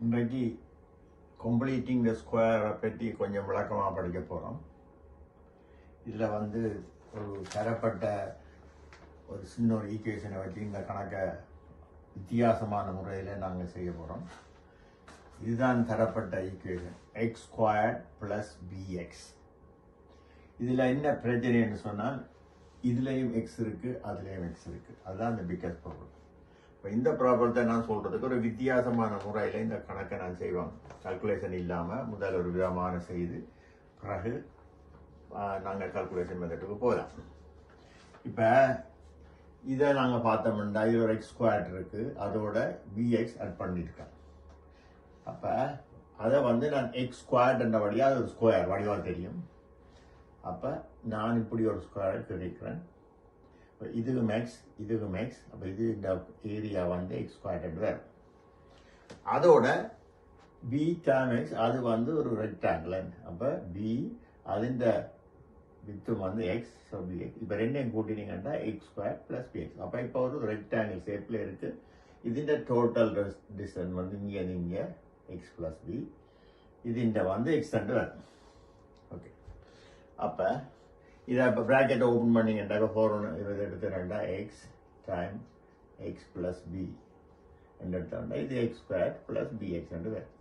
இன்றைக்கு completing the ஸ்கொயரை பற்றி கொஞ்சம் விளக்கமாக படிக்க போகிறோம் இதில் வந்து ஒரு தரப்பட்ட ஒரு சின்ன ஒரு ஈக்குவேஷனை வச்சு இந்த கணக்கை வித்தியாசமான முறையில் நாங்கள் செய்ய போகிறோம் இதுதான் தரப்பட்ட equation x squared plus b x இதில் என்ன பிரச்சனைன்னு சொன்னால் இதுலேயும் எக்ஸ் இருக்குது அதுலேயும் எக்ஸ் இருக்குது அதுதான் அந்த பிக்கஸ்ட் ப்ராப்ளம் இப்போ இந்த ப்ராப்ளத்தை நான் சொல்கிறதுக்கு ஒரு வித்தியாசமான முறையில் இந்த கணக்கை நான் செய்வோம் கால்குலேஷன் இல்லாமல் முதல் ஒரு விதமான செய்து பிறகு நாங்கள் கால்குலேஷன் மெத்தட்டுக்கு போகலாம். இப்போ இதை நாங்கள் பார்த்தோம்னா இது ஒரு எக்ஸ் ஸ்கொயர் இருக்குது அதோட விஎக்ஸ் அட் பண்ணியிருக்கேன். அப்போ அதை வந்து நான் எக்ஸ் ஸ்கொயர்ன்ற வழியாக அது ஒரு ஸ்கொயர் வடிவாக தெரியும். அப்போ நான் இப்படி ஒரு ஸ்கொயர் கிடைக்கிறேன் இதுக்கு மேக்ஸ் இதுக்கு மேக்ஸ் அப்போ இது இந்த ஏரியா வந்து எக்ஸ் ஸ்கொயர் வேறு அதோட பி டேம் எக்ஸ் அது வந்து ஒரு ரெக்டாங்கிள் அப்போ பி അതിൻ്റെ വിത്തും വന്ന് എക്സ് ஸோ பி எக்ஸ் இப்போ ரெண்டையும் கூட்டினீங்கன்னா x square plus b x அப்போ இப்போ ஒரு ரெக்டாங்கிள் ஷேப்பில் இருக்குது ഇതിൻ്റെ ടോട്ടൽ ഡിസ്റ്റൻസ് வந்து இங்கே இங்கே எக்ஸ் ப்ளஸ் பி ഇതിൻ്റെ வந்து எக்ஸ் ரெண்டு வரும் ஓகே அப்போ இதை இப்போ ப்ராக்கெட்டை ஓப்பன் பண்ணிங்கன்னா ஃபோர் ஒன்று இது ரெண்டா x time x plus b ரெண்டு எடுத்தோம்னா இது x square plus b x ரெண்டு வரும்.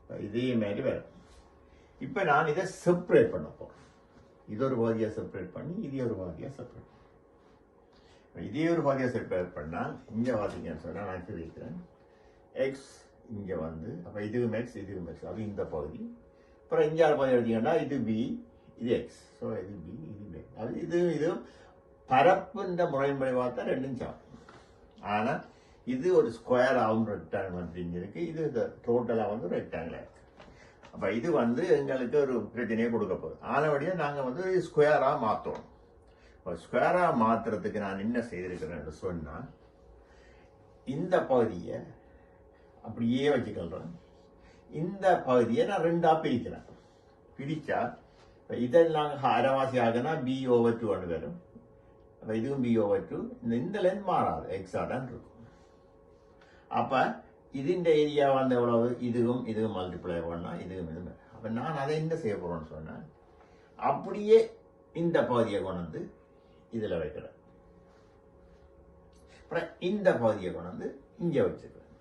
இப்போ இதே மாதிரி வரும். இப்போ நான் இதை செப்பரேட் பண்ண போகிறேன் இது ஒரு பாதியாக செப்பரேட் பண்ணி இதே ஒரு பாதியாக செப்பரேட் இதே ஒரு பாதியாக செப்பரேட் பண்ணால் இங்கே பார்த்தீங்கன்னு சொன்னால் நான் வைக்கிறேன். எக்ஸ் இங்கே வந்து அப்போ இதுவும் எக்ஸ் இதுவும் எக்ஸ் அது இந்த பகுதி. அப்புறம் இங்கே பாதி எடுத்தீங்கன்னா இது பி இது எக்ஸ் ஸோ இது பி இது பி அது இது இது பரப்புன்ற முறையின்படி பார்த்தா ரெண்டும் சமம் ஆனால் இது ஒரு ஸ்கொயர் ஆகும் ரெக்டாங்கிள் அப்படின்னு இருக்கு இது டோட்டலாக வந்து ரெக்டாங்கிளாக இருக்குது அப்போ இது வந்து எங்களுக்கு ஒரு பிரச்சனையை கொடுக்க போகுது ஆனபடியாக நாங்கள் வந்து ஸ்கொயராக மாற்றுறோம் இப்போ ஸ்கொயராக மாற்றுறதுக்கு நான் என்ன செய்திருக்கிறேன்னு சொன்னால் இந்த பகுதியை அப்படியே வச்சுக்கொள்கிறேன் இந்த பகுதியை நான் ரெண்டாக பிரிக்கிறேன் பிரித்தா இப்போ இதை நாங்கள் அரைவாசி ஆகுனா பி ஓவர் டூ ஒன்று வரும் அப்போ இதுவும் பி ஓவர் டூ இந்த இந்த லென்த் மாறாது எக்ஸாக தான் இருக்கும் அப்போ ഇതിൻ്റെ ഏരിയ வந்து எவ்வளவு இதுவும் இதுவும் மல்டிப்ளை பண்ணால் இதுவும் இதுவும் அப்போ நான் அதை என்ன செய்ய போகிறேன்னு சொன்னேன் அப்படியே இந்த பகுதியை கொண்டு வந்து இதில் வைக்கிறேன் அப்புறம் இந்த பகுதியை கொண்டு வந்து இங்கே வச்சுக்கிறேன்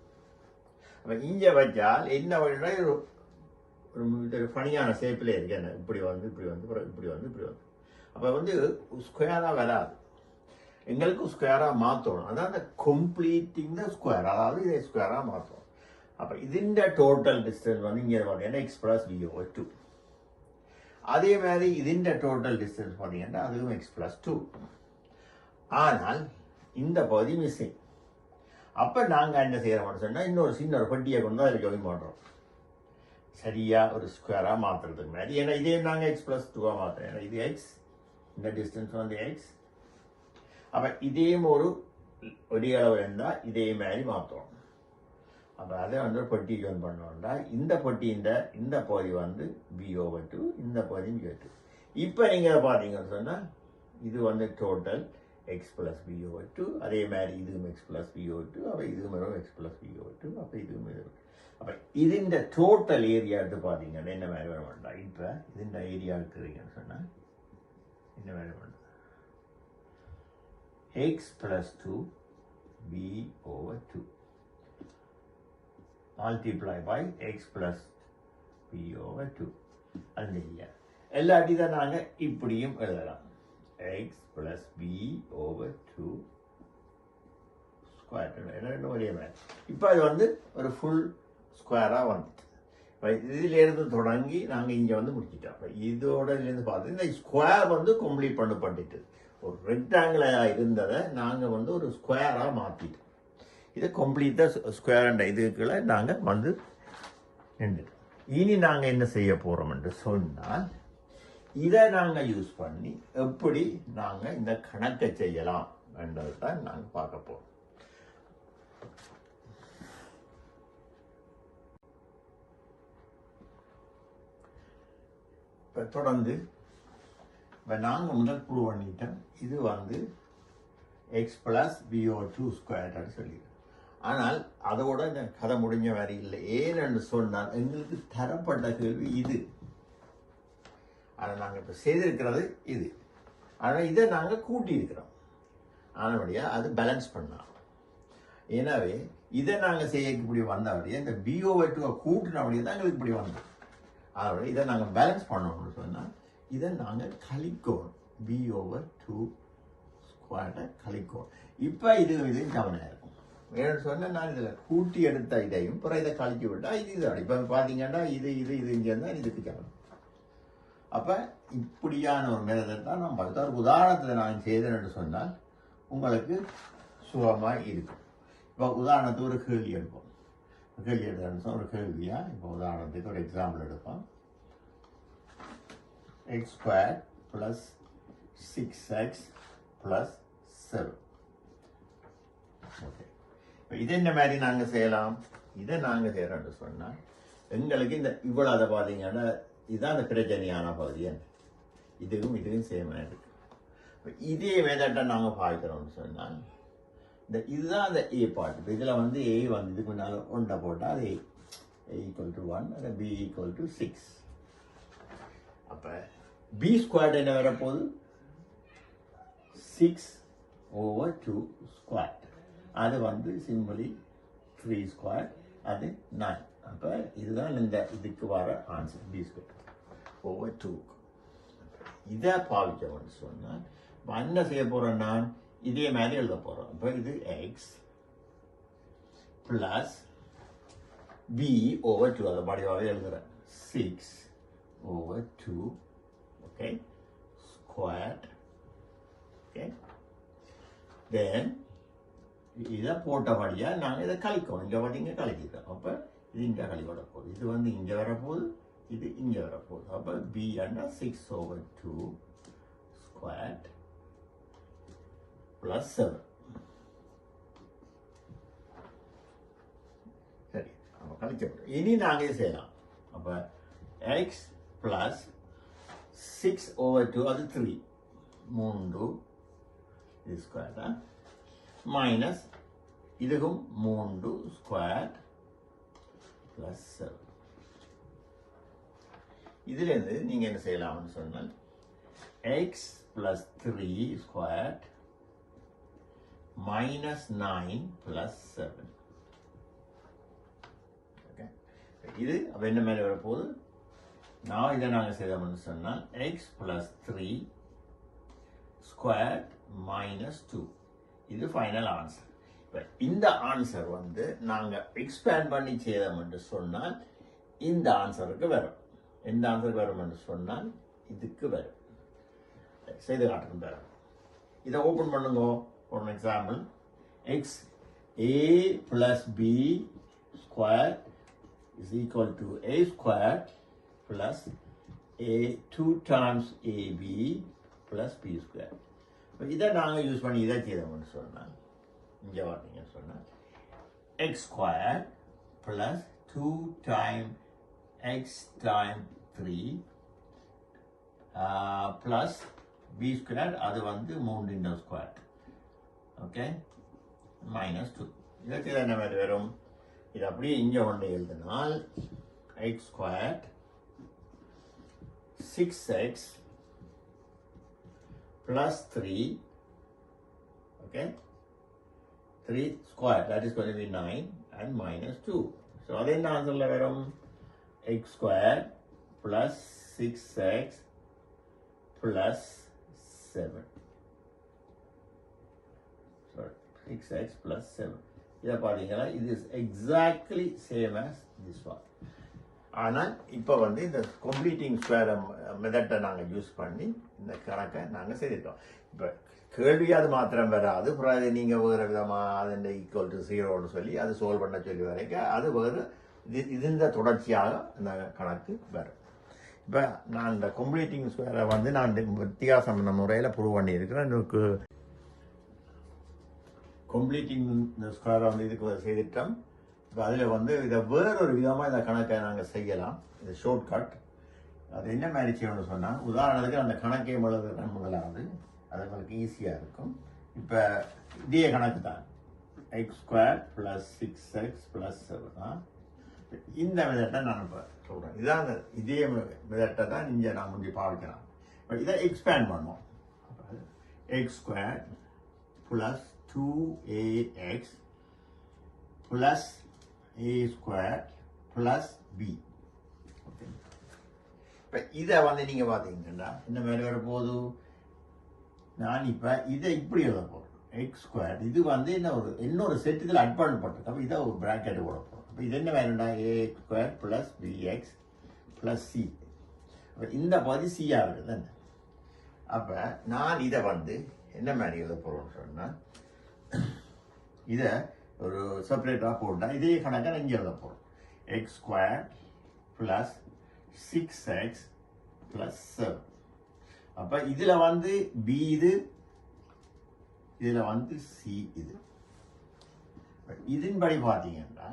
அப்போ இங்கே வச்சால் என்ன வழினா ஒரு ஃபனியான ஷேப்பில் இருக்கு. இப்படி வந்து இப்படி வந்து இப்படி வந்து இப்படி வந்து. அப்போ வந்து ஸ்கொயராக வராது. எங்களுக்கும் ஸ்கொயராக மாற்றணும் அதான் அந்த கம்ப்ளீட்டிங் த ஸ்கொயர் அதாவது இதை ஸ்கொயராக மாற்றணும் அப்போ இதுண்ட டோட்டல் டிஸ்டன்ஸ் வந்து இங்கே பார்த்தீங்கன்னா x plus b over two அதே மாதிரி இதுண்ட டோட்டல் டிஸ்டன்ஸ் பார்த்தீங்கன்னா அதுவும் எக்ஸ் ப்ளஸ் டூ ஆனால் இந்த பகுதி மிஸ்ஸிங் அப்போ நாங்கள் என்ன செய்கிறோம் சொன்னால் இன்னொரு சின்ன ஒரு பட்டியை கொண்டு தான் அதில் ஜோயின் பண்ணுறோம் சரியாக ஒரு ஸ்கொயராக மாற்றுறதுக்கு மாதிரி ஏன்னா இதே நாங்கள் எக்ஸ் ப்ளஸ் டூவாக மாற்றுறோம் ஏன்னா இது எக்ஸ் இந்த டிஸ்டன்ஸ் வந்து எக்ஸ் அப்போ இதையும் ஒரு ஒரே அளவு இருந்தால் இதே மாதிரி மாற்றணும் அப்போ அதை வந்து ஒரு பொட்டி ஜோன் பண்ணோம்னா இந்த பொட்டியின் இந்த பகுதி வந்து பி ஓவர் டூ இந்த பகுதி பி டூ இப்போ நீங்கள் பார்த்தீங்கன்னு சொன்னால் இது வந்து total x plus b over two அதே மாதிரி இதுவும் x plus b over two அப்போ இதுவும் x plus b over two அப்போ இதுவும் இது அப்போ இதுண்ட டோட்டல் ஏரியா எடுத்து பார்த்தீங்கன்னா என்ன மாதிரி வர வேண்டாம் இப்போ இதுண்ட ஏரியா இருக்கிறீங்கன்னு சொன்னால் என்ன மாதிரி வேண்டாம் x plus two b over two multiply by x plus b over two அந்த இல்லையா எல்லாட்டி தான் நாங்கள் இப்படியும் எழுதலாம். X plus b over two square ரெண்டு ஒரே மாதிரி. இப்போ அது வந்து ஒரு ஃபுல் ஸ்கொயராக வந்துட்டு இப்போ இதிலேருந்து தொடங்கி நாங்கள் இங்கே வந்து முடிச்சிட்டோம். அப்போ இதோட இதுலேருந்து பார்த்து இந்த ஸ்கொயர் வந்து கம்ப்ளீட் பண்ணிட்டு ஒரு ரெக்டாங்கிளாக இருந்ததை நாங்கள் வந்து ஒரு ஸ்கொயராக மாற்றிட்டோம் இதை கம்ப்ளீட்டாக ஸ்கொயர் இதுக்குள்ள நாங்கள் வந்து நின்றுட்டோம் இனி நாங்கள் என்ன செய்ய போகிறோம் என்று சொன்னால் இதை நாங்கள் யூஸ் பண்ணி எப்படி நாங்கள் இந்த கணக்கை செய்யலாம் என்றது தான் நாங்கள் பார்க்க போகிறோம் இப்போ தொடர்ந்து இப்போ நாங்கள் முதல் ப்ரூவ் பண்ணிட்டோம். இது வந்து எக்ஸ் ப்ளஸ் பிஓ டூ ஸ்கொயர்னு சொல்லிடுறோம் ஆனால் அதோட இந்த கதை முடிஞ்ச மாதிரி இல்லை. ஏன்னு சொன்னால் எங்களுக்கு தரப்பட்ட கேள்வி இது. ஆனால் நாங்கள் இப்போ செய்திருக்கிறது இது. ஆனால் இதை நாங்கள் கூட்டியிருக்கிறோம். ஆனபடியாக அது பேலன்ஸ் பண்ணலாம். எனவே இதை நாங்கள் செய்யக்கூடிய இப்படி வந்தபடியே இந்த பிஓவை டூ கூட்டினபடியே தான் எங்களுக்கு இப்படி வந்தோம் அதோட இதை நாங்கள் பேலன்ஸ் பண்ணணும்னு சொன்னால் இதை நாங்கள் கழிக்கோம் பி ஓவர் டூ ஸ்கொயர்டை கழிக்கோம் இப்போ இது இது கவனம் இருக்கும். ஏன்னு சொன்னால் நான் இதில் கூட்டி எடுத்த இதையும் அப்புறம் இதை கழிச்சு விட்டால் இது இதோட. இப்போ பார்த்தீங்கன்னா இது இது இது இங்கே இருந்தால் இதுக்கு கவனம். அப்போ இப்படியான ஒரு மெதத்தை தான் நான் பார்த்தா. ஒரு உதாரணத்தில் நான் செய்தேன்னு சொன்னால் உங்களுக்கு சுகமாக இருக்கும். இப்போ உதாரணத்துக்கு ஒரு கேள்வி எடுப்போம். கேள்வி எடுத்தோம்னு ஒரு கேள்வியாக இப்போ உதாரணத்துக்கு ஒரு எக்ஸாம்பிள் எடுப்போம். X square plus six x plus seven okay இப்போ இது என்ன மாதிரி நாங்கள் செய்யலாம்? இதை நாங்கள் செய்கிறோம்னு சொன்னால் எங்களுக்கு இந்த இவ்வளோ அதை பார்த்தீங்கன்னா இதுதான் அந்த பிரச்சனையான பகுதி இதுவும் இதுவும் சேமாக இருக்குது இப்போ இதே மெதட்டை நாங்கள் பார்க்குறோம்னு சொன்னால் இந்த இதுதான் அந்த ஏ பார்ட் இப்போ இதில் வந்து ஏ வந்து இதுக்கு முன்னால் ஒன்றை போட்டால் அது ஏ ஈக்குவல் டு ஒன் அது பி ஈக்குவல் டு சிக்ஸ் அப்போ பி ஸ்கொயர்ட் என்ன வரப்போகுது? சிக்ஸ் ஓவர் டூ ஸ்கொயர் அது வந்து சிம்பிளி த்ரீ ஸ்கொயர் அது நைன் அப்போ இதுதான் இந்த இதுக்கு வர answer b square over two இதை பாவிச்சோம்னு சொன்னால் இப்போ என்ன செய்ய போகிறேன் நான்? இதே மாதிரி எழுத போகிறோம் அப்போ இது x plus b over two அதை படிவாகவே எழுதுகிறேன் six over two okay square okay then இதை போட்டபடியாக நாங்கள் இதை கழிக்கணும் இங்கே பார்த்தீங்க கழிக்கிறோம் அப்போ இது இங்கே கழி வரப்போகுது இது வந்து இங்கே வரப்போகுது இது இங்கே வரப்போகுது அப்போ பி அண்டா six over two square plus seven சரி அப்போ கழிக்கப்படும் இனி நாங்கள் செய்யலாம். அப்போ x plus six over two அது த்ரீ மூன்று இது ஸ்கொயர் தான். மைனஸ் இதுவும் மூன்று ஸ்கொயர் ப்ளஸ் செவன் இதுலேருந்து நீங்கள் என்ன செய்யலாம்னு சொன்னால் x plus three square minus nine plus seven okay இது அப்போ என்ன மேலே வரப்போகுது. நான் இதை நாங்கள் செய்தோம்னு சொன்னால் x plus three square minus two இது ஃபைனல் ஆன்சர் இப்போ இந்த ஆன்சர் வந்து நாங்கள் எக்ஸ்பேண்ட் பண்ணி செய்தோம்னு சொன்னால் இந்த ஆன்சருக்கு வரும். எந்த ஆன்சருக்கு வரும் என்று சொன்னால் இதுக்கு வரும். செய்து காட்டுறேன் தரேன் இதை ஓப்பன் பண்ணுங்க. For example x a plus b square is equal to a square plus a two times a b plus b square இப்போ இதை நாங்கள் யூஸ் பண்ணி இதை செய்தோம்னு சொன்னால் இங்கே பார்த்தீங்கன்னு சொன்னால் x square plus two time x time three plus b square அது வந்து மூன்றின் square ஓகே மைனஸ் டூ இதற்கு என்ன மாதிரி வரும் இது அப்படியே இங்கே ஒன்று எழுதினால் x square six x plus 3 okay 3 square that is going to be 9 and minus 2 so அதே ஆன்சர்ல வரும் x square plus 6x plus 7 Sorry 6x plus 7 இதை பார்த்தீங்கன்னா இது is exactly same as this one ஆனால் இப்போ வந்து இந்த கம்ப்ளீட்டிங் ஸ்கொயர் மெதட்டை நாங்கள் யூஸ் பண்ணி இந்த கணக்கை நாங்கள் செய்திருக்கோம் இப்போ கேள்வி அது மாத்திரம் வராது. அப்புறம் அது நீங்கள் வேறு விதமாக அது ஈக்குவல் டு ஜீரோன்னு சொல்லி அது சோல்வ் பண்ண சொல்லி வரைக்கும் அது வேறு இது இதுந்த தொடர்ச்சியாக அந்த கணக்கு வரும். இப்போ நான் இந்த கம்ப்ளீட்டிங் ஸ்கொயரை வந்து நான் வித்தியாசம் முறையில் ப்ரூவ் பண்ணியிருக்கிறேன். எனக்கு கம்ப்ளீட்டிங் இந்த வந்து இதுக்கு செய்துட்டோம். இப்போ அதில் வந்து இதை வேறொரு விதமாக இந்த கணக்கை நாங்கள் செய்யலாம். இது ஷார்ட் கட் அது என்ன மாதிரி செய்யணும்னு சொன்னால் உதாரணத்துக்கு அந்த கணக்கை எழுதுற முதலாவது அது உங்களுக்கு ஈஸியாக இருக்கும். இப்போ இதே கணக்கு தான். X square plus six x plus செவனா இந்த மெதட்டை நான் இப்போ சொல்கிறேன் இதான் அந்த இதே மெதட்டை தான் இங்கே நான் முந்தி பார்க்கிறேன் இப்போ இதை எக்ஸ்பேண்ட் பண்ணோம் x square plus two a x plus a square plus b இப்போ இதை வந்து நீங்கள் பார்த்தீங்கன்னா இந்த மாதிரி வர நான் இப்போ இதை இப்படி எழுத போகிறேன் எக்ஸ் ஸ்கொயர் இது வந்து என்ன ஒரு இன்னொரு செட் இதில் அட் பண்ணப்பட்டிருக்கு அப்போ இதை ஒரு ப்ராக்கெட் போட போகிறோம் அப்போ இது என்ன வேணும்டா a square plus b x plus c அப்போ இந்த பகுதி சி ஆகுது. தானே அப்போ நான் இதை வந்து என்ன மாதிரி எழுத போகிறோன்னு சொன்னால் இதை ஒரு செப்பரேட்டாக போட்டால் இதே கணக்காக இங்கே எழுத போகிறோம் x square plus six x plus seven அப்போ இதில் வந்து பி இது இதில் வந்து சி இது. இதன்படி பார்த்தீங்கன்னா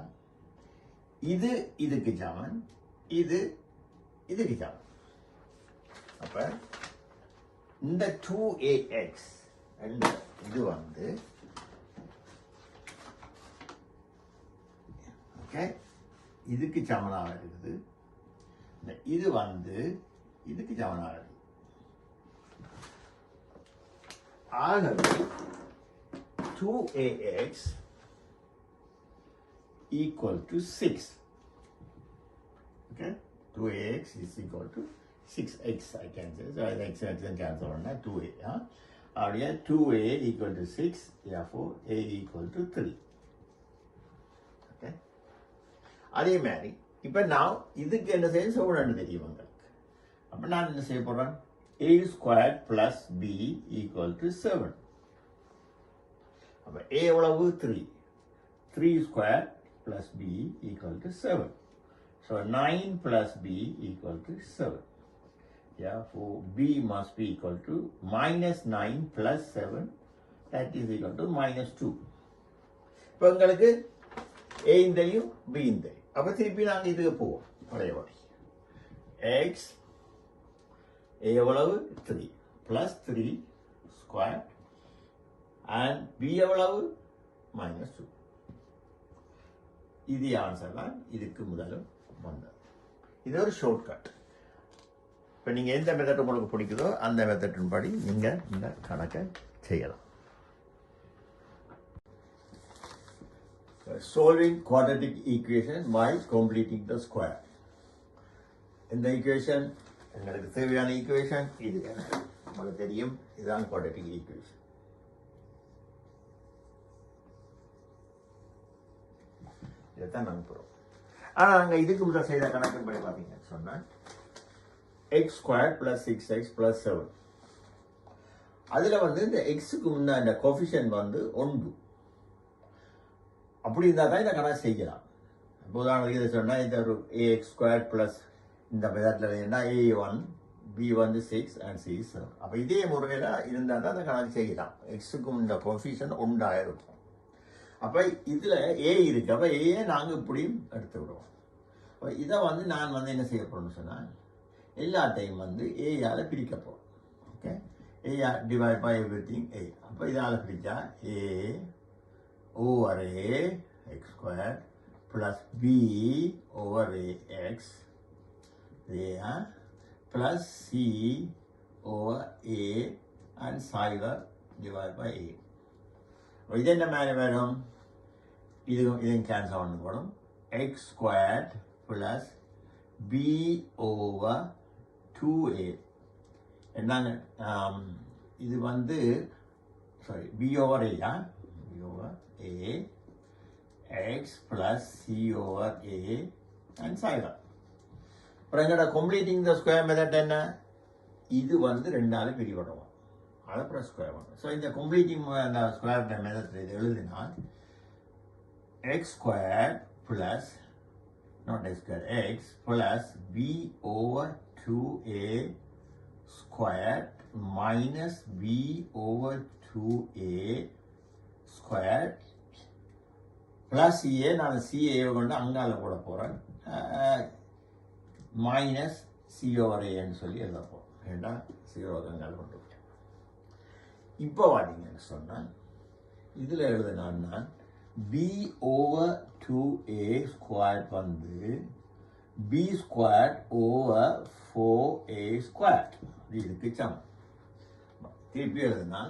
இது இதுக்கு சமன் இது இதுக்கு சமன் அப்போ இந்த டூ ஏஎக்ஸ் இது வந்து ஓகே இதுக்கு சமனாக இருக்குது இந்த இது வந்து இதுக்கு சமனாக இருக்குது ஆகவே 2ax equal to 6. Okay? 2ax is equal to 6x, I can say. So, x and x cancel on that 2a. Huh? Or yeah, 2a equal to 6, therefore a equal to 3. Okay? அதே மாதிரி இப்போ நான் இதுக்கு என்ன செய்ய சொல்கிறேன்னு தெரியும் உங்களுக்கு அப்போ நான் என்ன செய்ய போகிறேன் a square plus b equal to seven அப்போ ஏ எவ்வளவு three three square plus b equal to seven so nine plus b equal to seven yeah ஃபோ b mass b equal to minus nine plus seven that is equal to minus two இப்போ உங்களுக்கு a இந்தையும் b இந்தையும் அப்போ திருப்பி நாங்கள் இதுக்கு போவோம் பழையபடி x எவ்வளவு three plus three square and b எவ்வளவு மைனஸ் டூ இது ஆன்சர் தான் இதுக்கு முதலும் வந்தது இது ஒரு ஷார்ட் கட் இப்போ நீங்கள் எந்த மெத்தட் உங்களுக்கு பிடிக்குதோ அந்த மெத்தட்டின் படி நீங்கள் இந்த கணக்கை செய்யலாம் solving quadratic equation by completing the square. இந்த ஈக்குவேஷன் எங்களுக்கு தேவையான ஈக்குவேஷன் இது உங்களுக்கு தெரியும் இதுதான் குவாட்ரட்டிக் ஈக்குவேஷன் இதைத்தான் நாங்கள் போகிறோம் ஆனால் நாங்கள் இதுக்கு முதல் செய்த கணக்கின் படி பார்த்தீங்கன்னு சொன்னால் x square plus six x plus seven அதில் வந்து இந்த எக்ஸுக்கு முன்னே இந்த கொஃபிஷன் வந்து ஒன்று அப்படி இருந்தால் தான் இந்த கணக்கு செய்யலாம். இப்போ உதாரணத்துக்கு இதை சொன்னால் இந்த ஒரு ஏஎக்ஸ் ஸ்கொயர் ப்ளஸ் இந்த மெத்தடில் என்ன ஏ ஒன் பி வந்து சிக்ஸ் அண்ட் சி செவன் அப்போ இதே முறையில் இருந்தால் தான் இந்த கணக்கு செய்யலாம். எக்ஸுக்கும் இந்த பொசிஷன் உண்டாயிருக்கும் இருக்கும். அப்போ இதில் ஏ இருக்கு. அப்போ ஏயை நாங்கள் இப்படியும் எடுத்து விடுவோம் அப்போ இதை வந்து நான் வந்து என்ன செய்ய போகிறேன்னு சொன்னால் எல்லாத்தையும் வந்து ஏயால் பிரிக்க போகிறோம் okay a divide by everything a அப்போ இதால் பிரித்தா a over a x square plus b over a x. There. Plus c over a and cyber divided by a. இது என்ன மேலே வரும் இதுவும் இதையும் கேன்சல் பண்ண போடும் x squared plus b over two a என்னங்க இது வந்து சாரி பி ஓவர் ஏயா b over a x plus c over a and சைவர் அப்புறம் எங்கட கம்ப்ளீட்டிங் த ஸ்கொயர் மெத்தட் என்ன? இது வந்து ரெண்டாலும் பிரிபடுவோம். அது அப்புறம் ஸ்கொயர் பண்ணும் ஸோ இந்த கம்ப்ளீட்டிங் அந்த ஸ்கொயர் மெத்தட் இது எழுதினால் x square plus not x square x plus b over two a square minus b over two a c a நான் சிஏவை கொண்டு அங்கால போட போகிறேன் மைனஸ் சி ஓவர் ஏன்னு சொல்லி எழுதப்போம் ஏண்டா? சிஓ அங்கால கொண்டு போட்டேன் இப்போ பார்த்தீங்கன்னு சொன்னால் இதில் எழுதுனான்னா b over two a square வந்து b square over four a square இதுக்கு சமம். திருப்பி எழுதுனா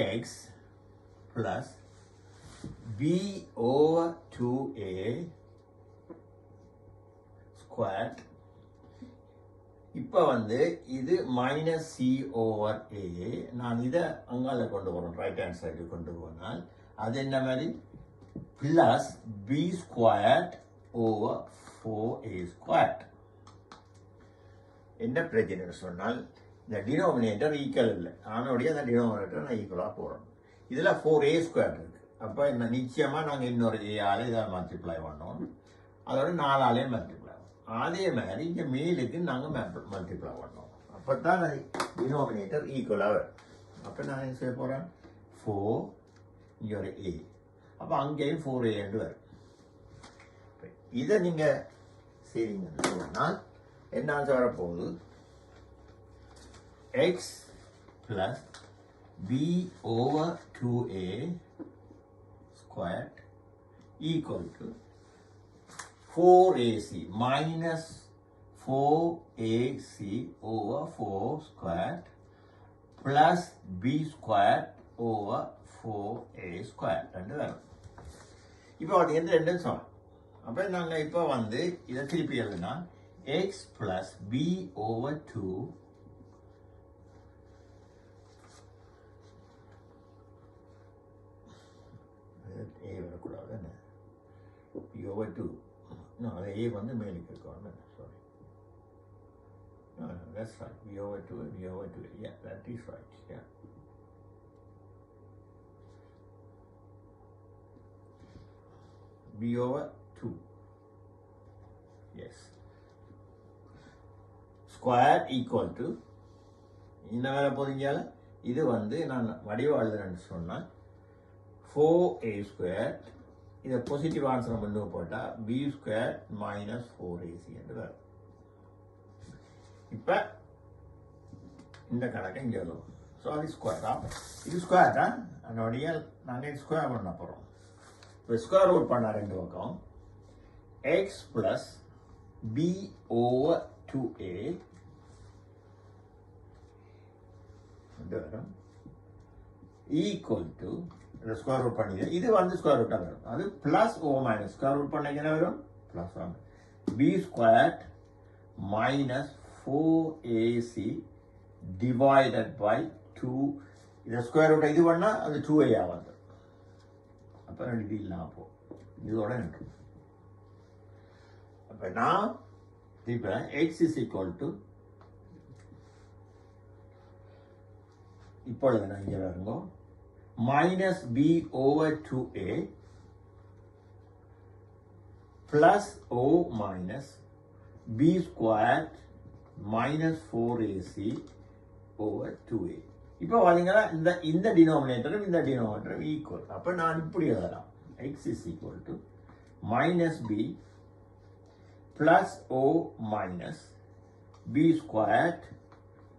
x plus b over two a square இப்போ வந்து இது மைனஸ் சி ஓவர் ஏ நான் இதை அங்கால கொண்டு போகிறோம் ரைட் ஹேண்ட் சைடு கொண்டு போனால். அது என்ன மாதிரி? Plus b square over four a square என்ன பிரச்சனைன்னு சொன்னால் இந்த டினோமினேட்டர் ஈக்குவல் இல்லை. ஆனோடைய அந்த டினோமினேட்டர் நான் ஈக்குவலாக போகிறோம் இதில் ஃபோர் ஏ ஸ்கொயர் இருக்குது அப்போ என்ன நிச்சயமாக நாங்கள் இன்னொரு ஏ இதை மல்டிப்ளை பண்ணோம். அதோட நாலாலே மல்டிப்ளை அதே மாதிரி இங்கே மேலுக்கு நாங்கள் மல்டிப்ளை பண்ணோம். அப்போ தான் அது டினோமினேட்டர் ஈக்குவலாக வரும். அப்போ நான் என்ன செய்ய போகிறேன் ஃபோர் இங்கே ஒரு ஏ அப்போ அங்கேயும் ஃபோர் ஏன்னு வரும். இதை நீங்கள் செய்றீங்கன்னு சொன்னால் என்ன ஆன்சர் வரப்போகுது? X plus b over two a squared equal to 4ac minus 4ac over 4 squared plus b squared over 4a squared. ரெண்டு வரும் இப்போ அது எந்த ரெண்டும் சமம் அப்போ நாங்கள் இப்போ வந்து இதை திருப்பி எழுதுனா x plus b over two B over two No, the A வந்து மேலுக்கு இருக்கும் sorry. No, no, that's right. B over 2, B over 2. Yeah, that is right. Yeah. B over 2. Yes. Square equal to என்ன வேலை போதுங்கால இது வந்து நான் வடிவ எழுதுறேன்னு சொன்னால் ஃபோர் ஏ ஸ்கொயர் இதை பாசிட்டிவ் ஆன்சர் பண்ணி போட்டால் b square minus four a c என்று வரும். இப்போ இந்த கணக்கை இங்கே வரும் ஸோ அது ஸ்கொயர் தான். இது ஸ்கொயர் தான். அதனுடைய நாங்கள் ஸ்கொயர் பண்ண போகிறோம் இப்போ ஸ்கொயர் ரூட் பண்ண ரெண்டு பக்கம். X plus b over two a வரும். ஈக்குவல் டு இந்த ஸ்கொயர் ரூட் பண்ணி இது வந்து ஸ்கொயர் ரூட்டாக வரும் அது plus or minus square root பண்ண என்ன வரும் plus one b square minus four a c divided by two இதை ஸ்கொயர் ரூட்டை இது பண்ணால் அது டூ ஏ ஆகாது அப்போ ரெண்டு இது இல்லாமல் போ இதோட நின்று அப்போ நான் இப்போ எக்ஸ் இஸ் ஈக்குவல் டு இப்பொழுது நான் இங்கே over two a over 2a plus o minus b squared minus 4ac over 2a இப்போ பார்த்தீங்கன்னா இந்த இந்த டினோமினேட்டரும் இந்த டினோமினேட்டரும் ஈக்குவல் அப்போ நான் இப்படி எழுதலாம். X is equal to minus b plus or minus b squared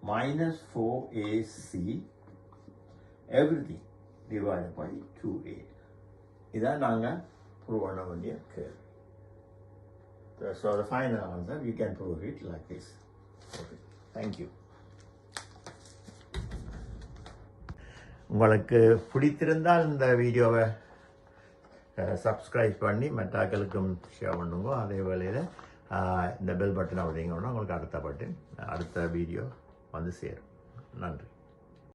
minus four a c everything divided by 2a. இதான் நாங்கள் ப்ரூவ் பண்ண வேண்டிய கேள்வி. So the final answer you can prove it like this. Okay thank உங்களுக்கு பிடித்திருந்தால் இந்த வீடியோவை subscribe பண்ணி மற்றாக்களுக்கும் ஷேர் பண்ணுங்க. அதே வேளையில் இந்த பெல் பட்டன் அப்படிங்கன்னா உங்களுக்கு அடுத்த பட்டன் அடுத்த வீடியோ வந்து சேரும். நன்றி.